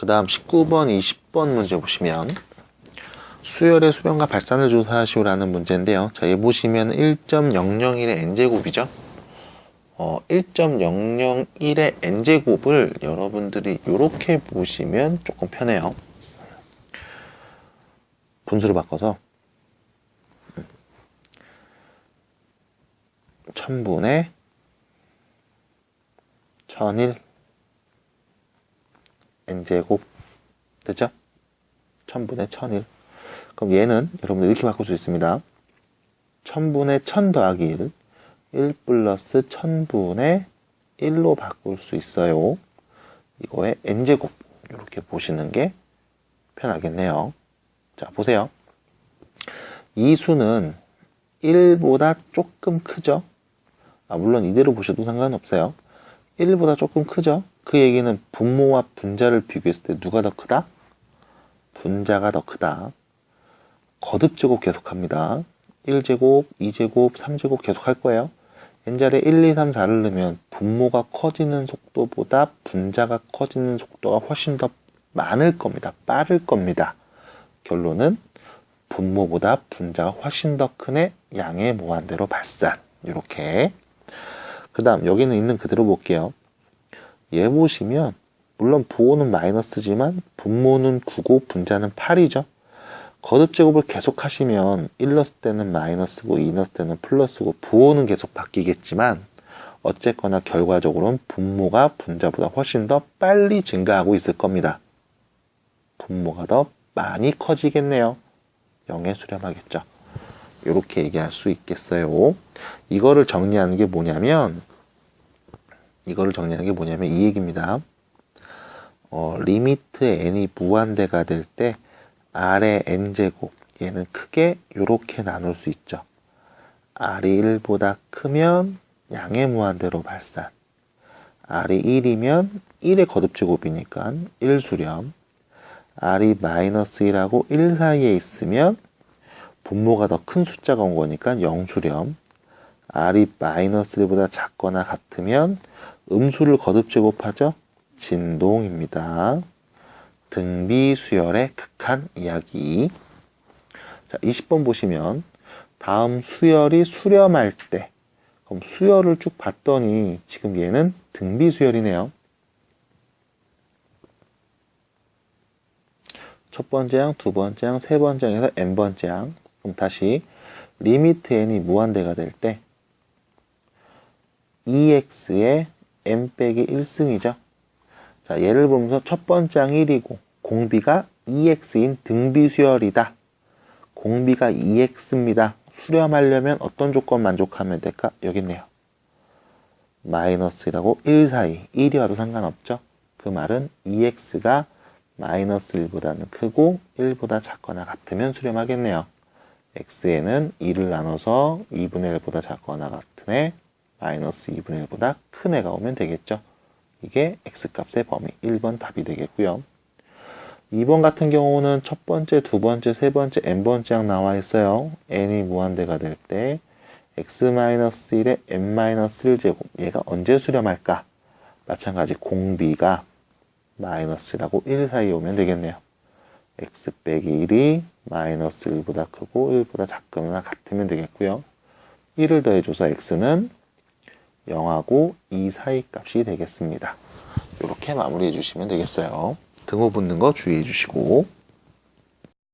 그 다음 19번, 20번 문제 보시면 수열의 수렴과 발산을 조사하시오라는 문제인데요. 자, 여기 보시면 1.001의 n제곱이죠. 어, 1.001의 n제곱을 여러분들이 이렇게 보시면 조금 편해요. 분수로 바꿔서 1000분의 1001 n제곱 되죠? 1000분의 1001 그럼 얘는 여러분들 이렇게 바꿀 수 있습니다. 1000분의 1000 더하기 1 1 플러스 1000분의 1로 바꿀 수 있어요. 이거의 n제곱 이렇게 보시는 게 편하겠네요. 자 보세요. 이 수는 1보다 조금 크죠? 아, 물론 이대로 보셔도 상관없어요 1보다 조금 크죠 그 얘기는 분모와 분자를 비교했을 때 누가 더 크다? 분자가 더 크다. 거듭 제곱 계속합니다. 1제곱, 2제곱, 3제곱 계속 할 거예요. n자리에 1, 2, 3, 4를 넣으면 분모가 커지는 속도보다 분자가 커지는 속도가 훨씬 더 많을 겁니다. 빠를 겁니다. 결론은 분모보다 분자가 훨씬 더 큰의 양의 무한대로 발산. 이렇게. 그 다음 여기는 있는 그대로 볼게요. 얘 보시면 물론 부호는 마이너스지만 분모는 9고 분자는 8이죠. 거듭 제곱을 계속 하시면 1 넣었을 때는 마이너스고 2 넣었을 때는 플러스고 부호는 계속 바뀌겠지만 어쨌거나 결과적으로는 분모가 분자보다 훨씬 더 빨리 증가하고 있을 겁니다. 분모가 더 많이 커지겠네요. 0에 수렴하겠죠. 이렇게 얘기할 수 있겠어요. 이거를 정리하는 게 뭐냐면 이거를 정리하는 게 뭐냐면 이 얘기입니다. 어, 리미트 n이 무한대가 될 때 r의 n제곱 얘는 크게 이렇게 나눌 수 있죠. r이 1보다 크면 양의 무한대로 발산 r이 1이면 1의 거듭제곱이니까 1수렴 r이 마이너스 1하고 1 사이에 있으면 분모가 더 큰 숫자가 온 거니까 0수렴 r이 마이너스 1보다 작거나 같으면 음수를 거듭 제곱하죠. 진동입니다. 등비 수열의 극한 이야기. 자, 20번 보시면 다음 수열이 수렴할 때 그럼 수열을 쭉 봤더니 지금 얘는 등비 수열이네요. 첫 번째 항, 두 번째 항, 세 번째 항에서 n번째 항. 그럼 다시 리미트 n이 무한대가 될 때 2x의 n 빼기 1승이죠. 자, 예를 보면서 첫 번째 항 1이고 공비가 2x인 등비 수열이다. 공비가 2x입니다. 수렴하려면 어떤 조건 만족하면 될까? 여기 있네요. 마이너스라고 1 사이 1이 와도 상관없죠. 그 말은 2x가 마이너스 1보다는 크고 1보다 작거나 같으면 수렴하겠네요. x에는 2를 나눠서 2분의 1보다 작거나 같은 애 마이너스 2분의 1보다 큰 애가 오면 되겠죠. 이게 x값의 범위 1번 답이 되겠고요. 2번 같은 경우는 첫 번째, 두 번째, 세 번째, n번째 항 나와 있어요. n이 무한대가 될 때 x-1에 n-1제곱 얘가 언제 수렴할까? 마찬가지 공비가 마이너스라고 1 사이에 오면 되겠네요. x 빼기 1이 마이너스 1보다 크고 1보다 작거나 같으면 되겠고요. 1을 더해줘서 x는 0하고 2 사이 값이 되겠습니다. 이렇게 마무리해 주시면 되겠어요. 등호 붙는 거 주의해 주시고